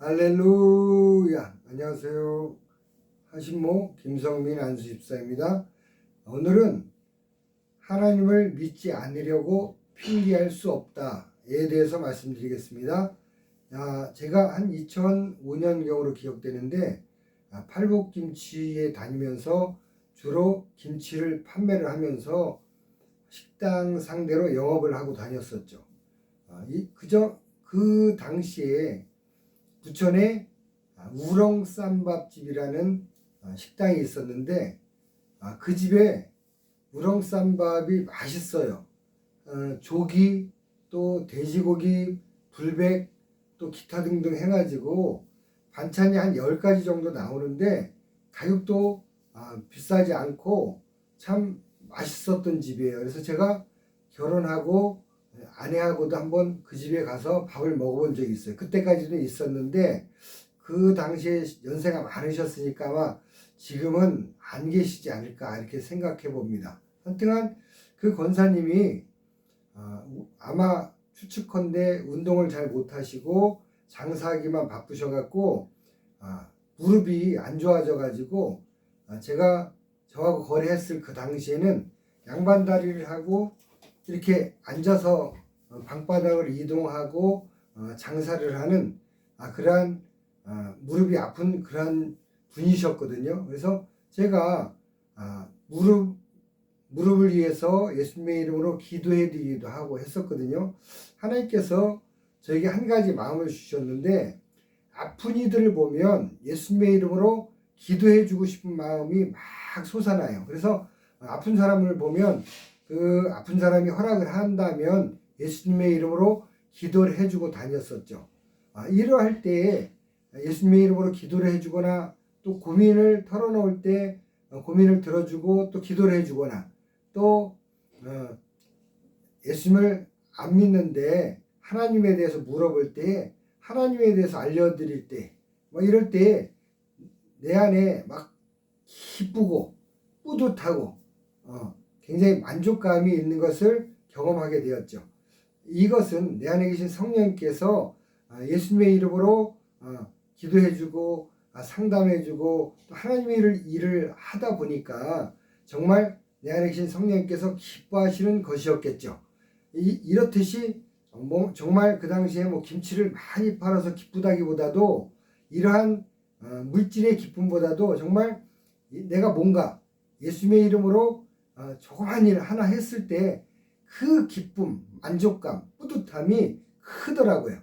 할렐루야. 안녕하세요. 하신모 김성민 안수집사입니다. 오늘은 하나님을 믿지 않으려고 핑계할 수 없다에 대해서 말씀드리겠습니다. 아, 제가 한 2005년경으로 기억되는데 아, 팔복김치에 다니면서 주로 김치를 판매를 하면서 식당 상대로 영업을 하고 다녔었죠. 아, 이, 그저 그 당시에 부천에 아, 우렁 쌈밥집이라는 아, 식당이 있었는데 아, 그 집에 우렁 쌈밥이 맛있어요. 어, 조기 또 돼지고기 불백 또 기타 등등 해가지고 반찬이 한 10가지 정도 나오는데 가격도 아, 비싸지 않고 참 맛있었던 집이에요. 그래서 제가 결혼하고 아내하고도 한번 그 집에 가서 밥을 먹어본 적이 있어요. 그때까지는 있었는데 그 당시에 연세가 많으셨으니까 아마 지금은 안 계시지 않을까 이렇게 생각해 봅니다. 하여튼간 그 권사님이 아, 아마 추측컨대 운동을 잘 못하시고 장사하기만 바쁘셔갖고 아, 무릎이 안 좋아져가지고 아, 제가 저하고 거래했을 그 당시에는 양반 다리를 하고 이렇게 앉아서 어, 방바닥을 이동하고 어, 장사를 하는 아, 그러한 아, 무릎이 아픈 그러한 분이셨거든요. 그래서 제가 아, 무릎 무릎을 위해서 예수님의 이름으로 기도해 드리기도 하고 했었거든요. 하나님께서 저에게 한 가지 마음을 주셨는데 아픈 이들을 보면 예수님의 이름으로 기도해 주고 싶은 마음이 막 솟아나요. 그래서 아픈 사람을 보면 그 아픈 사람이 허락을 한다면 예수님의 이름으로 기도를 해주고 다녔었죠. 아, 이러할 때에 예수님의 이름으로 기도를 해주거나 또 고민을 털어놓을 때 어, 고민을 들어주고 또 기도를 해주거나 또 어, 예수님을 안 믿는데 하나님에 대해서 물어볼 때 하나님에 대해서 알려드릴 때 뭐 이럴 때 내 안에 막 기쁘고 뿌듯하고 어, 굉장히 만족감이 있는 것을 경험하게 되었죠. 이것은 내 안에 계신 성령께서 아, 예수님의 이름으로 어, 기도해주고 아, 상담해주고 또 하나님의 일을, 일을 하다 보니까 정말 내 안에 계신 성령께서 기뻐하시는 것이었겠죠. 이, 이렇듯이 뭐 정말 그 당시에 뭐 김치를 많이 팔아서 기쁘다기보다도 이러한 어, 물질의 기쁨보다도 정말 내가 뭔가 예수님의 이름으로 어, 조그만 일 하나 했을 때 그 기쁨, 만족감, 뿌듯함이 크더라고요.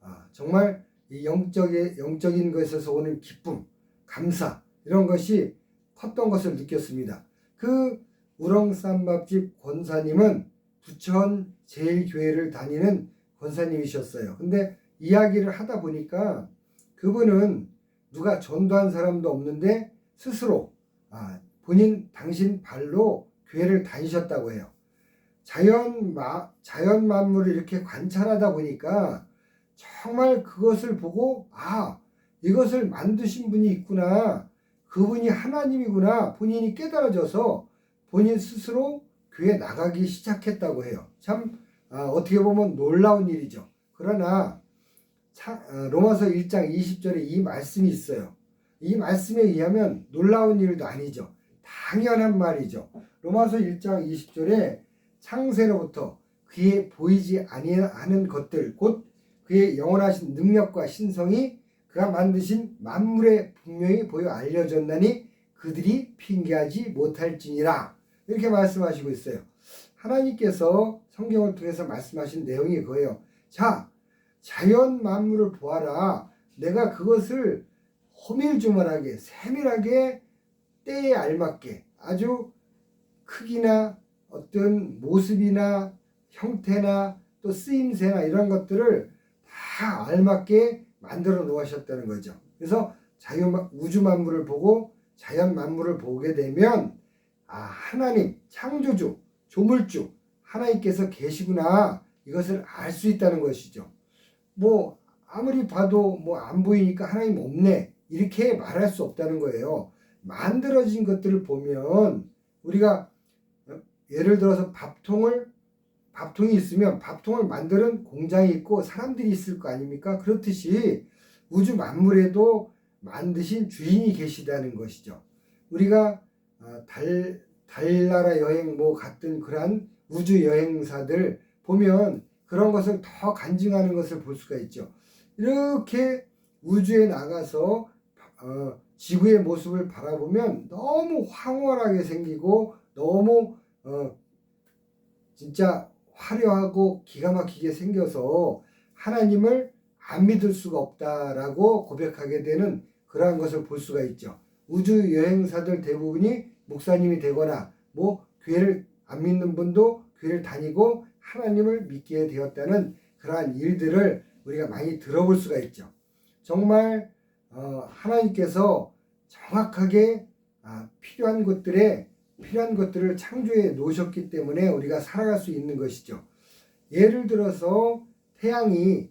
아, 정말 이 영적의 영적인 것에서 오는 기쁨, 감사 이런 것이 컸던 것을 느꼈습니다. 그 우렁쌈밥집 권사님은 부천 제일교회를 다니는 권사님이셨어요. 근데 이야기를 하다 보니까 그분은 누가 전도한 사람도 없는데 스스로 아, 본인 당신 발로 교회를 다니셨다고 해요. 자연 마, 자연 만물을 이렇게 관찰하다 보니까 정말 그것을 보고 아 이것을 만드신 분이 있구나 그분이 하나님이구나 본인이 깨달아져서 본인 스스로 교회 나가기 시작했다고 해요. 참 아, 어떻게 보면 놀라운 일이죠. 그러나 차, 어, 로마서 1장 20절에 이 말씀이 있어요. 이 말씀에 의하면 놀라운 일도 아니죠. 당연한 말이죠. 로마서 1장 20절에 창세로부터 그의 보이지 아니하는 것들 곧 그의 영원하신 능력과 신성이 그가 만드신 만물에 분명히 보여 알려졌나니 그들이 핑계하지 못할지니라 이렇게 말씀하시고 있어요. 하나님께서 성경을 통해서 말씀하신 내용이 그거예요. 자, 자연 만물을 보아라. 내가 그것을 호밀주멀하게 세밀하게 때에 알맞게 아주 크기나 어떤 모습이나 형태나 또 쓰임새나 이런 것들을 다 알맞게 만들어 놓으셨다는 거죠. 그래서 자연 우주 만물을 보고 자연 만물을 보게 되면 아 하나님 창조주 조물주 하나님께서 계시구나 이것을 알 수 있다는 것이죠. 뭐 아무리 봐도 뭐 안 보이니까 하나님 없네 이렇게 말할 수 없다는 거예요. 만들어진 것들을 보면 우리가 예를 들어서 밥통을 밥통이 있으면 밥통을 만드는 공장이 있고 사람들이 있을 거 아닙니까? 그렇듯이 우주 만물에도 만드신 주인이 계시다는 것이죠. 우리가 아, 달 달나라 여행 뭐 같은 그러한 우주 여행사들 보면 그런 것을 더 간증하는 것을 볼 수가 있죠. 이렇게 우주에 나가서 어, 지구의 모습을 바라보면 너무 황홀하게 생기고 너무 어, 진짜 화려하고 기가 막히게 생겨서 하나님을 안 믿을 수가 없다라고 고백하게 되는 그러한 것을 볼 수가 있죠. 우주 여행사들 대부분이 목사님이 되거나 뭐 교회를 안 믿는 분도 교회를 다니고 하나님을 믿게 되었다는 그러한 일들을 우리가 많이 들어볼 수가 있죠. 정말 어, 하나님께서 정확하게 아, 필요한 것들에 필요한 것들을 창조해 놓으셨기 때문에 우리가 살아갈 수 있는 것이죠. 예를 들어서 태양이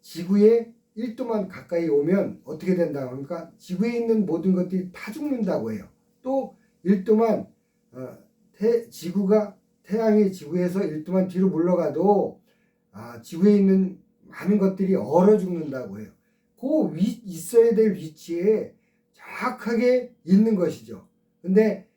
지구에 1도만 가까이 오면 어떻게 된다고 합니까? 지구에 있는 모든 것들이 다 죽는다고 해요. 또 1도만 어, 태, 지구가 태양이 지구에서 1도만 뒤로 물러가도 아, 지구에 있는 많은 것들이 얼어 죽는다고 해요. 그 위, 있어야 될 위치에 정확하게 있는 것이죠. 근데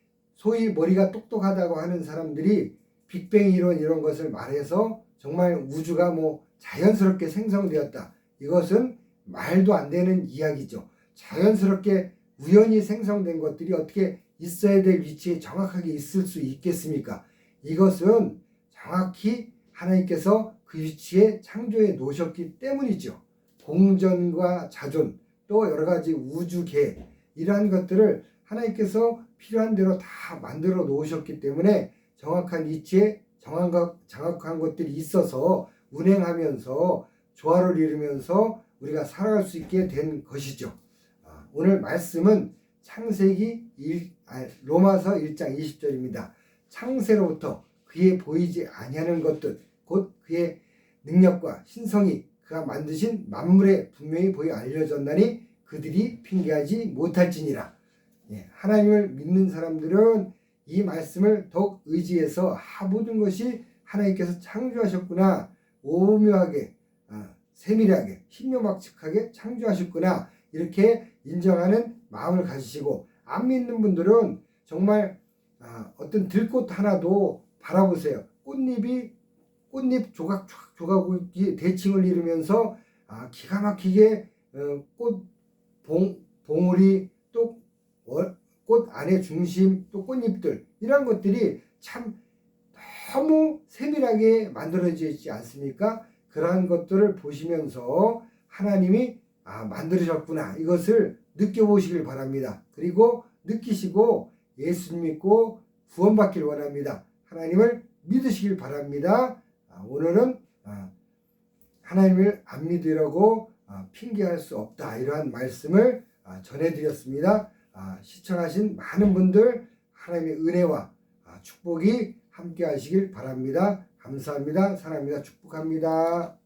소위 머리가 똑똑하다고 하는 사람들이 빅뱅 이론 이런 것을 말해서 정말 우주가 뭐 자연스럽게 생성되었다. 이것은 말도 안 되는 이야기죠. 자연스럽게 우연히 생성된 것들이 어떻게 있어야 될 위치에 정확하게 있을 수 있겠습니까? 이것은 정확히 하나님께서 그 위치에 창조해 놓으셨기 때문이죠. 공전과 자존, 또 여러 가지 우주계, 이러한 것들을 하나님께서 필요한 대로 다 만들어 놓으셨기 때문에 정확한 위치에 정한 것, 정확한 것들이 있어서 운행하면서 조화를 이루면서 우리가 살아갈 수 있게 된 것이죠. 아, 오늘 말씀은 창세기 1, 아, 로마서 1장 20절입니다. 창세로부터 그의 보이지 아니하는 것들 곧 그의 능력과 신성이 그가 만드신 만물에 분명히 보여 알려졌나니 그들이 핑계하지 못할지니라. 예, 하나님을 믿는 사람들은 이 말씀을 더욱 의지해서 아, 모든 것이 하나님께서 창조하셨구나 오묘하게 아, 세밀하게 신묘막측하게 창조하셨구나 이렇게 인정하는 마음을 가지시고 안 믿는 분들은 정말 아, 어떤 들꽃 하나도 바라보세요. 꽃잎이 꽃잎 조각 조각이 대칭을 이루면서 아, 기가 막히게 어, 꽃 봉, 봉우리 또 꽃 안에 중심 또 꽃잎들 이런 것들이 참 너무 세밀하게 만들어져 있지 않습니까? 그러한 것들을 보시면서 하나님이 아, 만들으셨구나 이것을 느껴보시길 바랍니다. 그리고 느끼시고 예수 믿고 구원받길 원합니다. 하나님을 믿으시길 바랍니다. 아, 오늘은 아, 하나님을 안 믿으려고 아, 핑계할 수 없다 이러한 말씀을 아, 전해드렸습니다. 아, 시청하신 많은 분들 하나님의 은혜와 아, 축복이 함께 하시길 바랍니다. 감사합니다. 사랑합니다. 축복합니다.